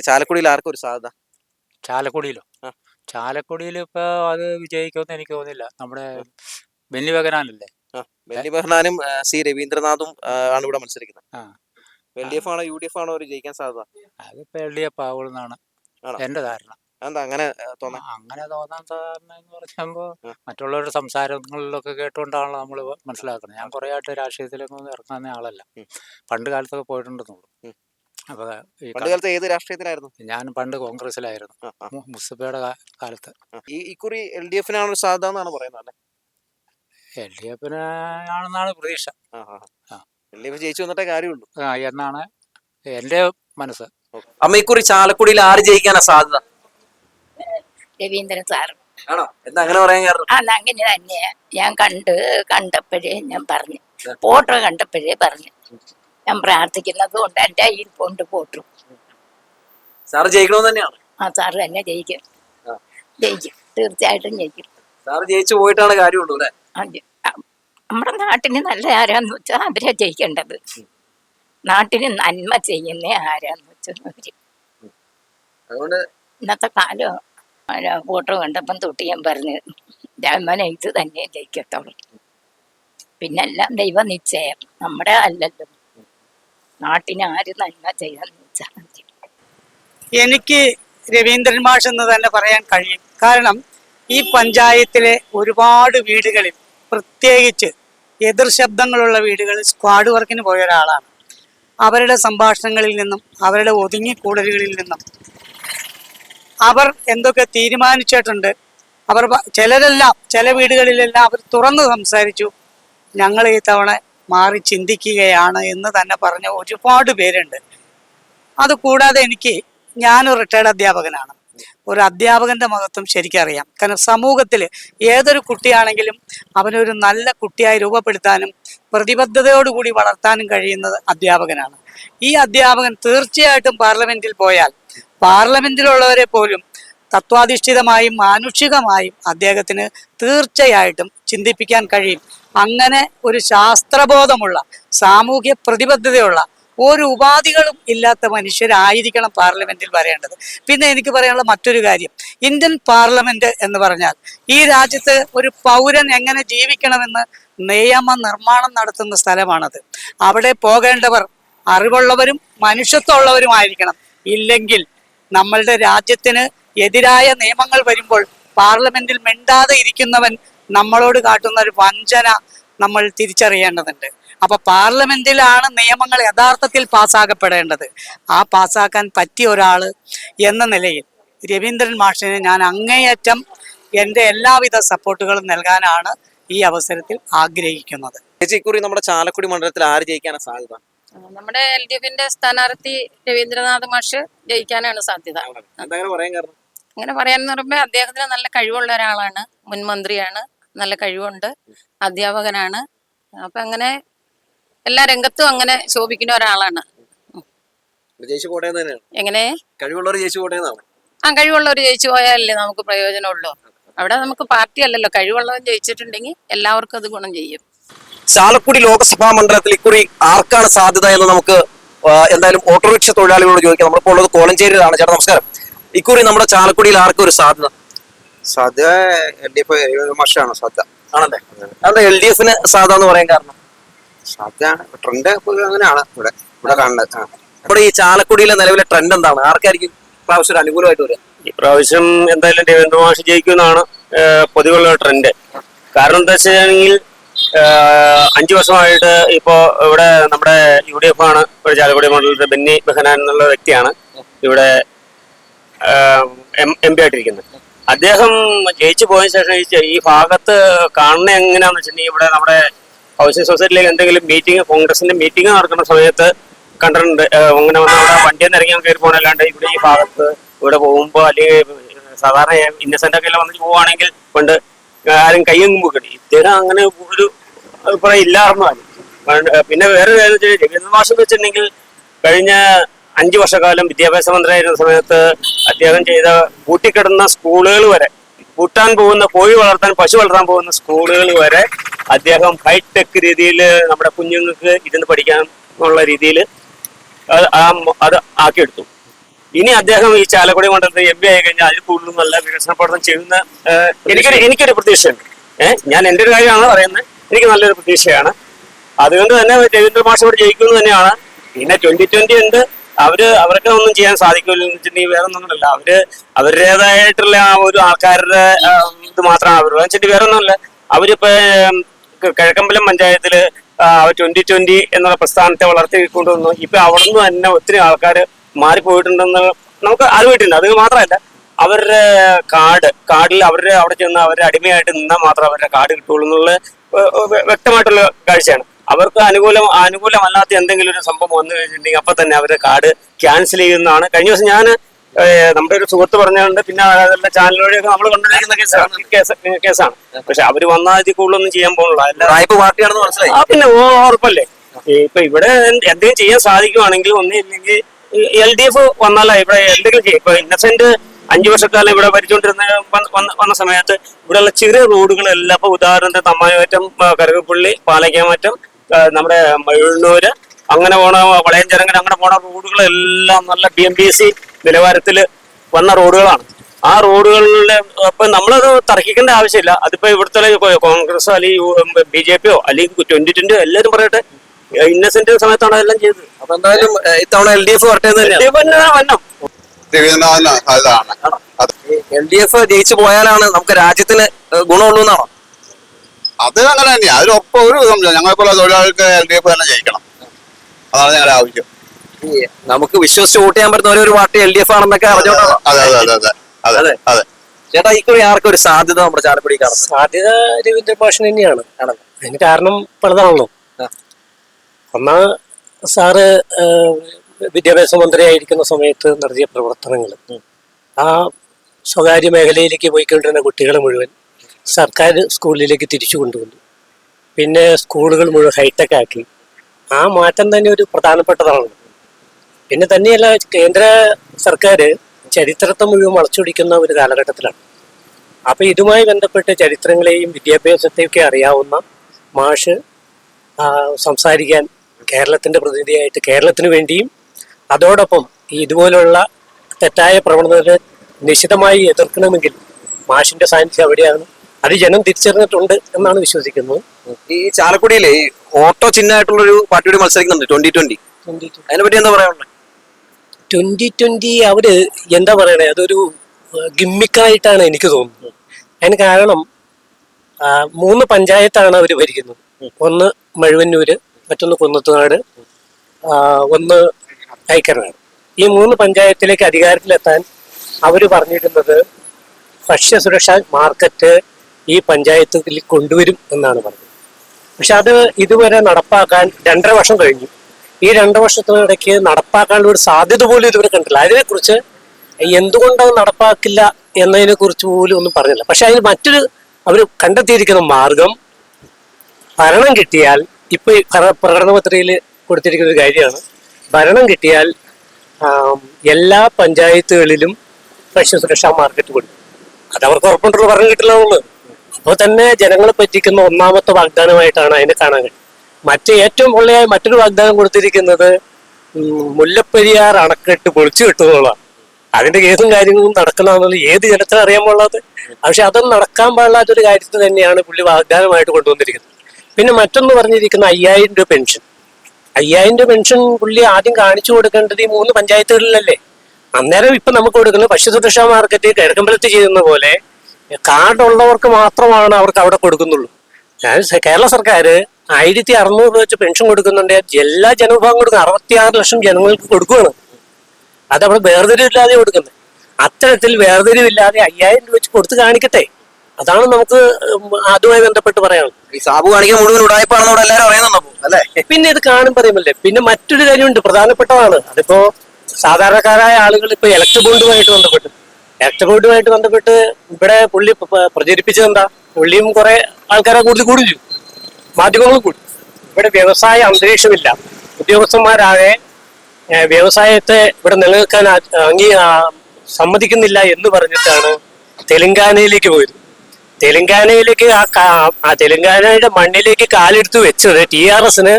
ചാലക്കുടിയിൽ ആർക്കും ഒരു സാധ്യത? ചാലക്കുടിയിലോ. ചാലക്കുടിയിൽ ഇപ്പൊ അത് വിജയിക്കുമെന്ന് എനിക്ക് തോന്നുന്നില്ല. നമ്മുടെ ബെന്നി ബഹനാനല്ലേ ബെന്നി ബഹനാനും സി രവീന്ദ്രനാഥും ആണ് ഇവിടെ മത്സരിക്കുന്നത്. ആ. എൽ ഡി എഫ് ആണോ യു ഡി എഫ് ആണോ ജയിക്കാൻ സാധ്യത? അതിപ്പോ എൽ ഡി എഫ് ആവുമെന്നാണ് എന്റെ ധാരണ. എന്താ അങ്ങനെ തോന്നാം അങ്ങനെ തോന്നാൻ കാരണം എന്ന് പറയുമ്പോൾ മറ്റുള്ളവരുടെ സംസാരങ്ങളിലൊക്കെ കേട്ടുകൊണ്ടാണല്ലോ നമ്മൾ മനസ്സിലാക്കുന്നത്. ഞാൻ കുറേ ആയിട്ട് രാഷ്ട്രീയത്തിലൊന്നും ഇറങ്ങാൻ ആളല്ല. പണ്ട് കാലത്തൊക്കെ പോയിട്ടുണ്ടെന്നുള്ളൂ. ഉം. അപ്പൊ ഈ ഏത് രാഷ്ട്രീയത്തിലായിരുന്നു? ഞാൻ പണ്ട് കോൺഗ്രസിലായിരുന്നു മുസഫയുടെ കാലത്ത്. ഈ ഇക്കുറി എൽ ഡി എഫിനാണ് സാധ്യത എന്നാണ് പറയുന്നത് അല്ലേ? എൽ ഡി എഫിന് ആണെന്നാണ് പ്രതീക്ഷ എൽ ഡി എഫ് ജയിച്ചു വന്നിട്ടേ കാര്യമുള്ളൂ. ആ, എന്നാണ് എന്റെ മനസ്സ്. അമ്മ ഇക്കുറി ചാലക്കുടിയിൽ ആര് ജയിക്കാനാ സാധ്യത? രവീന്ദ്രൻ സാർ ആണോ? എന്താ അങ്ങനെ പറയാൻ കാരണം? അത് അങ്ങനെ തന്നെയാ. ഞാൻ കണ്ട് കണ്ടപ്പോഴേ ഞാൻ പറഞ്ഞു. ഫോട്ടോ കണ്ടപ്പോഴേ പറഞ്ഞു. ഞാൻ പ്രാർത്ഥിക്കുന്നത് കൊണ്ട് എന്റെ കയ്യിൽ കൊണ്ട് പോട്ടു. സാറ് ജയിക്കണമെന്ന് തന്നെയാണ്. ആ സാറ് തന്നെ ജയിക്കും. ജയിക്കും. തീർച്ചയായിട്ടും ജയിക്കും. സാറ് ജയിച്ചു പോയിട്ടാണ് കാര്യമുള്ളൂ അല്ലേ? നമ്മുടെ നാട്ടിന് നല്ല ആരാന്ന് വെച്ചാൽ അവരാ ജയിക്കേണ്ടത്. നാട്ടിന് നന്മ ചെയ്യുന്ന ആരാന്ന് വെച്ചാൽ അവർ. അതുകൊണ്ട് ഇന്നത്തെ കാലം ഫോട്ടോ കണ്ടപ്പം തൊട്ട് ഞാൻ പറഞ്ഞു രാമനെ ഇത് തന്നെ ജയിക്കത്തുള്ളൂ. പിന്നെല്ലാം ദൈവ നിശ്ചയം നമ്മുടെ അല്ലല്ലോ. നാട്ടിന് ആര് നന്മ ചെയ്യാന്ന് വെച്ചാൽ എനിക്ക് രവീന്ദ്രൻ മാഷ് എന്ന് തന്നെ പറയാൻ കഴിയും. കാരണം ഈ പഞ്ചായത്തിലെ ഒരുപാട് വീടുകളിൽ പ്രത്യേകിച്ച് എതിർ ശബ്ദങ്ങളുള്ള വീടുകളിൽ സ്ക്വാഡ് വർക്കിന് പോയ ഒരാളാണ്. അവരുടെ സംഭാഷണങ്ങളിൽ നിന്നും അവരുടെ ഒതുങ്ങിക്കൂടലുകളിൽ നിന്നും അവർ എന്തൊക്കെ തീരുമാനിച്ചിട്ടുണ്ട് അവർ ചിലരെല്ലാം ചില വീടുകളിലെല്ലാം അവർ തുറന്ന് സംസാരിച്ചു. ഞങ്ങൾ ഈ തവണ മാറി ചിന്തിക്കുകയാണ് എന്ന് തന്നെ പറഞ്ഞ ഒരുപാട് പേരുണ്ട്. അതുകൂടാതെ എനിക്ക് ഞാനൊരു റിട്ടയർഡ് അധ്യാപകനാണ്. ഒരു അധ്യാപകന്റെ മഹത്വം ശരിക്കറിയാം. കാരണം സമൂഹത്തിൽ ഏതൊരു കുട്ടിയാണെങ്കിലും അവനൊരു നല്ല കുട്ടിയായി രൂപപ്പെടുത്താനും പ്രതിബദ്ധതയോടുകൂടി വളർത്താനും കഴിയുന്നത് അധ്യാപകനാണ്. ഈ അധ്യാപകൻ തീർച്ചയായിട്ടും പാർലമെന്റിൽ പോയാൽ പാർലമെന്റിലുള്ളവരെ പോലും തത്വാധിഷ്ഠിതമായും മാനുഷികമായും അദ്ദേഹത്തിന് തീർച്ചയായിട്ടും ചിന്തിപ്പിക്കാൻ കഴിയും. അങ്ങനെ ഒരു ശാസ്ത്രബോധമുള്ള സാമൂഹ്യ പ്രതിബദ്ധതയുള്ള ഒരു ഉപാധികളും ഇല്ലാത്ത മനുഷ്യരായിരിക്കണം പാർലമെന്റിൽ വരേണ്ടത്. പിന്നെ എനിക്ക് പറയാനുള്ള മറ്റൊരു കാര്യം. ഇന്ത്യൻ പാർലമെന്റ് എന്ന് പറഞ്ഞാൽ ഈ രാജ്യത്ത് ഒരു പൗരൻ എങ്ങനെ ജീവിക്കണമെന്ന് നിയമ നിർമ്മാണം നടത്തുന്ന സ്ഥലമാണത്. അവിടെ പോകേണ്ടവർ അറിവുള്ളവരും മനുഷ്യത്വമുള്ളവരുമായിരിക്കണം. ഇല്ലെങ്കിൽ നമ്മളുടെ രാജ്യത്തിന് എതിരായ നിയമങ്ങൾ വരുമ്പോൾ പാർലമെന്റിൽ മിണ്ടാതെ ഇരിക്കുന്നവൻ നമ്മളോട് കാട്ടുന്ന ഒരു വഞ്ചന നമ്മൾ തിരിച്ചറിയേണ്ടതുണ്ട്. അപ്പൊ പാർലമെന്റിലാണ് നിയമങ്ങൾ യഥാർത്ഥത്തിൽ പാസ്സാക്കപ്പെടേണ്ടത്. ആ പാസ്സാക്കാൻ പറ്റിയ ഒരാൾ എന്ന നിലയിൽ രവീന്ദ്രൻ മാഷിന് ഞാൻ അങ്ങേയറ്റം എന്റെ എല്ലാവിധ സപ്പോർട്ടുകളും നൽകാനാണ് ഈ അവസരത്തിൽ ആഗ്രഹിക്കുന്നത്. നമ്മുടെ ചാലക്കുടി മണ്ഡലത്തിൽ ആര് ജയിക്കാനാണ് സാധ്യത? നമ്മുടെ എൽ ഡി എഫിന്റെ സ്ഥാനാർത്ഥി രവീന്ദ്രനാഥ് മാഷ് ജയിക്കാനാണ് സാധ്യത. എന്താ അങ്ങനെ പറയാൻ പറയുമ്പോൾ അദ്ദേഹത്തിന് നല്ല കഴിവുള്ള ഒരാളാണ് മുൻ മന്ത്രിയാണ്. നല്ല കഴിവുണ്ട്. അധ്യാപകനാണ്. അപ്പൊ അങ്ങനെ എല്ലാ രംഗത്തും അങ്ങനെ ശോഭിക്കുന്ന ഒരാളാണ്. എങ്ങനെ? കഴിവുള്ളവർ ആ കഴിവുള്ളവർ ജയിച്ചു പോയാലല്ലേ നമുക്ക് പ്രയോജനമുള്ളൂ. അവിടെ നമുക്ക് പാർട്ടി അല്ലല്ലോ. കഴിവുള്ളവൻ ജയിച്ചിട്ടുണ്ടെങ്കിൽ എല്ലാവർക്കും അത് ഗുണം ചെയ്യും. ചാലക്കുടി ലോക്സഭാ മണ്ഡലത്തിൽ ഇക്കുറി ആർക്കാണ് സാധ്യത എന്ന് നമുക്ക് എന്തായാലും ഓട്ടോറിക്ഷ തൊഴിലാളികളോട് ചോദിക്കാം. നമ്മളിപ്പോൾ ഉള്ളത് കോളഞ്ചേരിയിലാണ് ചേട്ടാ നമസ്കാരം. ഇക്കുറി നമ്മുടെ ചാലക്കുടിയിൽ ആർക്കും ഒരു സാധ്യത? സാധ്യത എൽ ഡി എഫ് ആണല്ലേ? എൽ ഡി എഫിന് എന്ന് പറയാൻ കാരണം? സാധ്യത ട്രെൻഡ് അങ്ങനെയാണ് ഇവിടെ. ഇവിടെ കാണുന്നത് ഇവിടെ ഈ ചാലക്കുടിയിലെ നിലവിലെ ട്രെൻഡ് എന്താണ്? ആർക്കായിരിക്കും പ്രാവശ്യം അനുകൂലമായിട്ട് വരിക? പ്രാവശ്യം എന്തായാലും രവീന്ദ്ര മാഷ് ജയിക്കുമെന്നാണ് പൊതുവെയുള്ള ട്രെൻഡ് കാരണം എന്താ വെച്ചാണെങ്കിൽ അഞ്ചു വർഷമായിട്ട് ഇപ്പോ ഇവിടെ നമ്മുടെ യു ഡി എഫ് ആണ് ഇവിടെ ചാലക്കുടി മണ്ഡലത്തിൽ ബെന്നി ബെഹനാൻ എന്നുള്ള വ്യക്തിയാണ് ഇവിടെ എം പി ആയിട്ടിരിക്കുന്നത്. അദ്ദേഹം ജയിച്ചു പോയ ശേഷം ഈ ഭാഗത്ത് കാണുന്ന എങ്ങനെയാന്ന് വെച്ചിട്ടുണ്ടെങ്കിൽ ഇവിടെ നമ്മുടെ ഹൗസിംഗ് സൊസൈറ്റിയിലേക്ക് എന്തെങ്കിലും മീറ്റിംഗ് കോൺഗ്രസിന്റെ മീറ്റിംഗ് നടക്കുന്ന സമയത്ത് കണ്ടിട്ടുണ്ട്. അങ്ങനെ വന്ന അവിടെ വണ്ടിയിൽ നിന്ന് ഇറങ്ങി കയറി പോകണല്ലാണ്ട് ഇവിടെ ഈ ഭാഗത്ത് ഇവിടെ പോകുമ്പോ അല്ലെങ്കിൽ സാധാരണ ഇന്നസെന്റ് ഒക്കെ വന്നിട്ട് പോവുകയാണെങ്കിൽ കൊണ്ട് ആരും കയ്യും മുക്കടി ഇദ്ദേഹം അങ്ങനെ ഒരു അഭിപ്രായം ഇല്ലായിരുന്നു പിന്നെ വേറെ കാര്യം വെച്ചാൽ രവീന്ദ്ര മാഷം വെച്ചിട്ടുണ്ടെങ്കിൽ കഴിഞ്ഞ അഞ്ചു വർഷക്കാലം വിദ്യാഭ്യാസ മന്ത്രിയായിരുന്ന സമയത്ത് അദ്ദേഹം ചെയ്ത പൂട്ടിക്കിടന്ന സ്കൂളുകൾ വരെ പൂട്ടാൻ പോകുന്ന കോഴി വളർത്താൻ പശു വളർത്താൻ പോകുന്ന സ്കൂളുകൾ വരെ അദ്ദേഹം ഹൈടെക് രീതിയിൽ നമ്മുടെ കുഞ്ഞുങ്ങൾക്ക് ഇരുന്ന് പഠിക്കാൻ ഉള്ള രീതിയിൽ അത് ആക്കിയെടുത്തു. ഇനി അദ്ദേഹം ഈ ചാലക്കുടി മണ്ഡലത്തിൽ എം പി ആയി കഴിഞ്ഞാൽ അതിൽ കൂടുതൽ നല്ല വികസന പ്രവർത്തനം ചെയ്യുന്ന എനിക്കൊരു എനിക്കൊരു പ്രതീക്ഷയുണ്ട്. ഏഹ് ഞാൻ എന്റെ ഒരു കാര്യമാണ് പറയുന്നത്. എനിക്ക് നല്ലൊരു പ്രതീക്ഷയാണ്. അതുകൊണ്ട് തന്നെ രവീന്ദ്ര മാഷോട് ജയിക്കുന്നത് തന്നെയാണ്. പിന്നെ ട്വന്റി ട്വന്റി ഉണ്ട്. അവർ അവർക്ക് ഒന്നും ചെയ്യാൻ സാധിക്കില്ല വെച്ചിട്ടുണ്ടെങ്കിൽ വേറെ ഒന്നുമില്ല അവർ അവരുടേതായിട്ടുള്ള ആ ഒരു ആൾക്കാരുടെ ഇത് മാത്രമാണ്. അവർ വെച്ചിട്ട് വേറെ ഒന്നുമില്ല. അവരിപ്പോ കിഴക്കമ്പലം പഞ്ചായത്തിൽ ട്വന്റി ട്വന്റി എന്നുള്ള പ്രസ്ഥാനത്തെ വളർത്തിക്കൊണ്ടുവന്നു. ഇപ്പൊ അവിടെ നിന്ന് തന്നെ ഒത്തിരി ആൾക്കാർ മാറിപ്പോയിട്ടുണ്ടെന്ന് നമുക്ക് അറിവിട്ടുണ്ട് അത് മാത്രമല്ല അവരുടെ കാർഡ് കാർഡിൽ അവരുടെ അവിടെ ചെന്ന് അവരുടെ അടിമയായിട്ട് നിന്നാൽ മാത്രം അവരുടെ കാർഡ് കിട്ടുള്ളൂ എന്നുള്ള വ്യക്തമായിട്ടുള്ള കാഴ്ചയാണ്. അവർക്ക് അനുകൂലം അനുകൂലമല്ലാത്ത എന്തെങ്കിലും ഒരു സംഭവം വന്നു കഴിഞ്ഞിട്ടുണ്ടെങ്കിൽ അപ്പൊ തന്നെ അവരുടെ കാർഡ് ക്യാൻസൽ ചെയ്യുന്നതാണ്. കഴിഞ്ഞ ദിവസം ഞാൻ നമ്മുടെ ഒരു സുഹൃത്ത് പറഞ്ഞുകൊണ്ട് പിന്നെ അതല്ല ചാനൽ വഴിയൊക്കെ നമ്മൾ കൊണ്ടുവരുന്ന കേസാണ് കേസ് കേസാണ്. പക്ഷെ അവർ വന്നാൽ കൂടുതലൊന്നും ചെയ്യാൻ പോകുന്നില്ല. ആ പിന്നെ ഓ- ഉറപ്പല്ലേ? ഇപ്പൊ ഇവിടെ എന്ത് എന്തെങ്കിലും ചെയ്യാൻ സാധിക്കുവാണെങ്കിൽ ഒന്നില്ലെങ്കിൽ എൽ ഡി എഫ് വന്നാലോ ഇവിടെ എന്തെങ്കിലും ചെയ്യും. ഇപ്പൊ ഇന്നസെന്റ് അഞ്ചു വർഷക്കാലം ഇവിടെ ഭരിച്ചുകൊണ്ടിരുന്ന വന്ന- സമയത്ത് ഇവിടെയുള്ള ചെറിയ റോഡുകളെല്ലാം ഇപ്പൊ ഉദാഹരണത്തിന് തമ്മായമാറ്റം കരകപ്പള്ളി പാലക്കാമറ്റം ആ, നമ്മുടെ മഴൂർ അങ്ങനെ പോണ വളയഞ്ചരങ്ങൻ അങ്ങനെ പോണ റോഡുകളെല്ലാം നല്ല ബി എം ബി സി നിലവാരത്തിൽ വന്ന റോഡുകളാണ്. ആ റോഡുകളിലെ അപ്പൊ നമ്മളത് തർക്കിക്കേണ്ട ആവശ്യമില്ല. അതിപ്പോ ഇവിടുത്തെ കോൺഗ്രസോ അല്ലെങ്കിൽ ബി ജെ പിയോ അല്ലെങ്കിൽ ട്വന്റി ട്വന്റിയോ എല്ലാവരും പറയട്ടെ. ഇന്നസെന്റ് സമയത്താണ് അതെല്ലാം ചെയ്തത്. അപ്പൊ എന്തായാലും ഇത്തവണ എൽ ഡി എഫ് ഇപ്പൊ അത് എൽ ഡി എഫ് ജയിച്ചു പോയാലാണ് നമുക്ക് രാജ്യത്തിന് ഗുണമുള്ളൂ എന്നാണോ? അത് അങ്ങനെ തന്നെയാ. അതിനൊപ്പം ഒരു സംശയം ഞങ്ങളെപ്പോലെ തൊഴിലാളികൾക്ക് എൽ ഡി എഫ് തന്നെ ജയിക്കണം. അതാണ് ഞങ്ങളുടെ ആവശ്യം. നമുക്ക് വിശ്വസിച്ച് വോട്ട് ചെയ്യാൻ പറ്റുന്ന ഒരേ പാർട്ടി എൽ ഡി എഫ് ആണെന്നൊക്കെ അറിഞ്ഞോണ്ടാണോ? അതെ അതെ അതെ അതെ അതെ ചേട്ടാ ഇക്കുറി ആർക്കും ഒരു സാധ്യത നമ്മുടെ കാണുന്നത്? സാധ്യത രവീന്ദ്ര ഭാഷൻ തന്നെയാണ്. അതിന് കാരണം പലതാണല്ലോ. ഒന്ന് സാറ് വിദ്യാഭ്യാസ മന്ത്രിയായിരിക്കുന്ന സമയത്ത് നടത്തിയ പ്രവർത്തനങ്ങൾ ആ സ്വകാര്യ മേഖലയിലേക്ക് പോയിക്കൊണ്ടിരുന്ന കുട്ടികളെ മുഴുവൻ സർക്കാർ സ്കൂളിലേക്ക് തിരിച്ചു കൊണ്ടുവന്നു. പിന്നെ സ്കൂളുകൾ മുഴുവൻ ഹൈടെക് ആക്കി. ആ മാറ്റം തന്നെ ഒരു പ്രധാനപ്പെട്ടതാണ്. പിന്നെ തന്നെയല്ല കേന്ദ്ര സർക്കാർ ചരിത്രത്തെ മുഴുവൻ വളച്ചൊടിക്കുന്ന ഒരു കാലഘട്ടത്തിലാണ്. അപ്പോൾ ഇതുമായി ബന്ധപ്പെട്ട് ചരിത്രങ്ങളെയും വിദ്യാഭ്യാസത്തെയൊക്കെ അറിയാവുന്ന മാഷ് സംസാരിക്കാൻ കേരളത്തിന്റെ പ്രതിനിധിയായിട്ട് കേരളത്തിന് വേണ്ടിയും അതോടൊപ്പം ഇതുപോലുള്ള തെറ്റായ പ്രവണതകൾ നിശിതമായി എതിർക്കണമെങ്കിൽ മാഷിന്റെ സാന്നിധ്യം അവിടെയാണ്. അത് ജനം തിരിച്ചറിഞ്ഞിട്ടുണ്ട് എന്നാണ് വിശ്വസിക്കുന്നത്. ഈ ചാലക്കുടിയിലെ ഓട്ടോ ചിഹ്നമായിട്ടുള്ള ഒരു പാർട്ടിയോട് മത്സരിക്കുന്നുണ്ട് ട്വന്റി ട്വന്റി. അതിനെ പറ്റി എന്താ പറയാനുള്ളത്? ട്വന്റി ട്വന്റി അവർ എന്താ പറയണേ അതൊരു ഗിമ്മിക്കായിട്ടാണ് എനിക്ക് തോന്നുന്നത്. അതിന് കാരണം മൂന്ന് പഞ്ചായത്താണ് അവർ ഭരിക്കുന്നത്. ഒന്ന് മഴുവന്നൂര് മറ്റൊന്ന് കുന്നത്തുനാട് ഒന്ന് കൈക്കരനാട് ഈ മൂന്ന് പഞ്ചായത്തിലേക്ക് അധികാരത്തിലെത്താൻ അവർ പറഞ്ഞിരുന്നത് ഭക്ഷ്യസുരക്ഷ മാർക്കറ്റ് ഈ പഞ്ചായത്തിൽ കൊണ്ടുവരും എന്നാണ് പറഞ്ഞത്. പക്ഷെ അത് ഇതുവരെ നടപ്പാക്കാൻ രണ്ടര വർഷം കഴിഞ്ഞു. ഈ രണ്ടു വർഷത്തിനിടയ്ക്ക് നടപ്പാക്കാനുള്ള ഒരു സാധ്യത പോലും ഇതുവരെ കണ്ടില്ല അതിനെക്കുറിച്ച് എന്തുകൊണ്ട് നടപ്പാക്കില്ല എന്നതിനെ കുറിച്ച് പോലും ഒന്നും പറഞ്ഞില്ല. പക്ഷെ അതിന് മറ്റൊരു അവർ കണ്ടെത്തിയിരിക്കുന്ന മാർഗം ഭരണം കിട്ടിയാൽ ഇപ്പൊ പ്രകടനപത്രികയിൽ കൊടുത്തിരിക്കുന്ന ഒരു കാര്യമാണ്. ഭരണം കിട്ടിയാൽ എല്ലാ പഞ്ചായത്തുകളിലും ഭക്ഷ്യസുരക്ഷാ മാർക്കറ്റ് കൊടുക്കും. അത് അവർക്ക് ഉറപ്പുണ്ടല്ലോ ഭരണം കിട്ടില്ല എന്നുള്ളത്. അപ്പോൾ തന്നെ ജനങ്ങളെ പറ്റിക്കുന്ന ഒന്നാമത്തെ വാഗ്ദാനമായിട്ടാണ് അതിനെ കാണാൻ കഴിയും മറ്റ് ഏറ്റവും പൊള്ളയായ മറ്റൊരു വാഗ്ദാനം കൊടുത്തിരിക്കുന്നത് മുല്ലപ്പെരിയാർ അണക്കെട്ട് പൊളിച്ചു കിട്ടുന്നതാണ് അതിന്റെ കേസും കാര്യങ്ങളും നടക്കണമെന്നുള്ള ഏത് ജനത്തിന് പാടില്ലാത്ത പക്ഷെ അതൊന്നും നടക്കാൻ പാടില്ലാത്ത ഒരു കാര്യത്തിൽ തന്നെയാണ് പുള്ളി വാഗ്ദാനമായിട്ട് കൊണ്ടുവന്നിരിക്കുന്നത്. പിന്നെ മറ്റൊന്ന് പറഞ്ഞിരിക്കുന്ന അയ്യായിരം രൂപ പെൻഷൻ. അയ്യായിരം രൂപ പെൻഷൻ പുള്ളി ആദ്യം കാണിച്ചു കൊടുക്കേണ്ടത് ഈ മൂന്ന് പഞ്ചായത്തുകളിലല്ലേ? അന്നേരം ഇപ്പൊ നമുക്ക് കൊടുക്കുന്നത് ഭക്ഷ്യസുരക്ഷാ മാർക്കറ്റ് കിഴക്കമ്പലത്ത് ചെയ്യുന്ന പോലെ കാർഡ് ഉള്ളവർക്ക് മാത്രമാണ് അവർക്ക് അവിടെ കൊടുക്കുന്നുള്ളൂ. ഞാൻ കേരള സർക്കാർ ആയിരത്തി അറുന്നൂറ് രൂപ വെച്ച് പെൻഷൻ കൊടുക്കുന്നുണ്ട്. എല്ലാ ജനവിഭാഗം കൊടുക്കും. അറുപത്തിയാറ് ലക്ഷം ജനങ്ങൾക്ക് കൊടുക്കുകയാണ് അത് അവിടെ വേർതിരിവില്ലാതെ കൊടുക്കുന്നത്. അത്തരത്തിൽ വേർതിരിവില്ലാതെ അയ്യായിരം രൂപ വെച്ച് കൊടുത്തു കാണിക്കട്ടെ. അതാണ് നമുക്ക് അതുമായി ബന്ധപ്പെട്ട് പറയാനുള്ളത് ഈ സാബു കാണിക്കാൻ മുഴുവൻ ഉടായ്പാണെന്ന് അവിടെ എല്ലാവരും അറിയുന്നുണ്ടോ? അല്ലേ? പിന്നെ ഇത് കാണും പറയുമല്ലേ പിന്നെ മറ്റൊരു കാര്യമുണ്ട്. പ്രധാനപ്പെട്ടതാണ്. അതിപ്പോ സാധാരണക്കാരായ ആളുകൾ ഇപ്പൊ ഇലക്ട്രിക് ബോണ്ടുമായിട്ട് ബന്ധപ്പെട്ട്. ഇലക്ട് ബോണ്ടുമായിട്ട് ബന്ധപ്പെട്ട് ഇവിടെ പുള്ളി പ്രചരിപ്പിച്ചത് എന്താ പുള്ളിയും കുറെ ആൾക്കാരെ കൂടുതൽ കൂടി മാധ്യമങ്ങൾ കൂടി. ഇവിടെ വ്യവസായ അന്തരീക്ഷമില്ല. ഉദ്യോഗസ്ഥന്മാരാകെ വ്യവസായത്തെ ഇവിടെ നിലനിൽക്കാൻ അംഗീ സമ്മതിക്കുന്നില്ല എന്ന് പറഞ്ഞിട്ടാണ് തെലങ്കാനയിലേക്ക് പോയത്. തെലങ്കാനയിലേക്ക് ആ തെലങ്കാനയുടെ മണ്ണിലേക്ക് കാലെടുത്ത് വെച്ചത് ടി ആർ എസിന്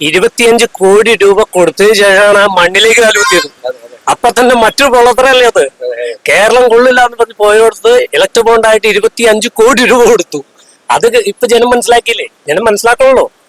ഇരുപത്തിയഞ്ച് കോടി രൂപ കൊടുത്തതിന് ശേഷമാണ് ആ മണ്ണിലേക്ക് കാലുകുത്തിയത് അപ്പൊ തന്നെ മറ്റൊരു പൊള്ളത്തരല്ലേ അത്? കേരളം കൊള്ളില്ല എന്ന് പറഞ്ഞ് പോയോടത്ത് ഇലക്ട് ബോണ്ടായിട്ട് ഇരുപത്തി അഞ്ച് കോടി രൂപ കൊടുത്തു. അത് ഇപ്പൊ ജനം മനസ്സിലാക്കിയില്ലേ? ജനം മനസ്സിലാക്കണല്ലോ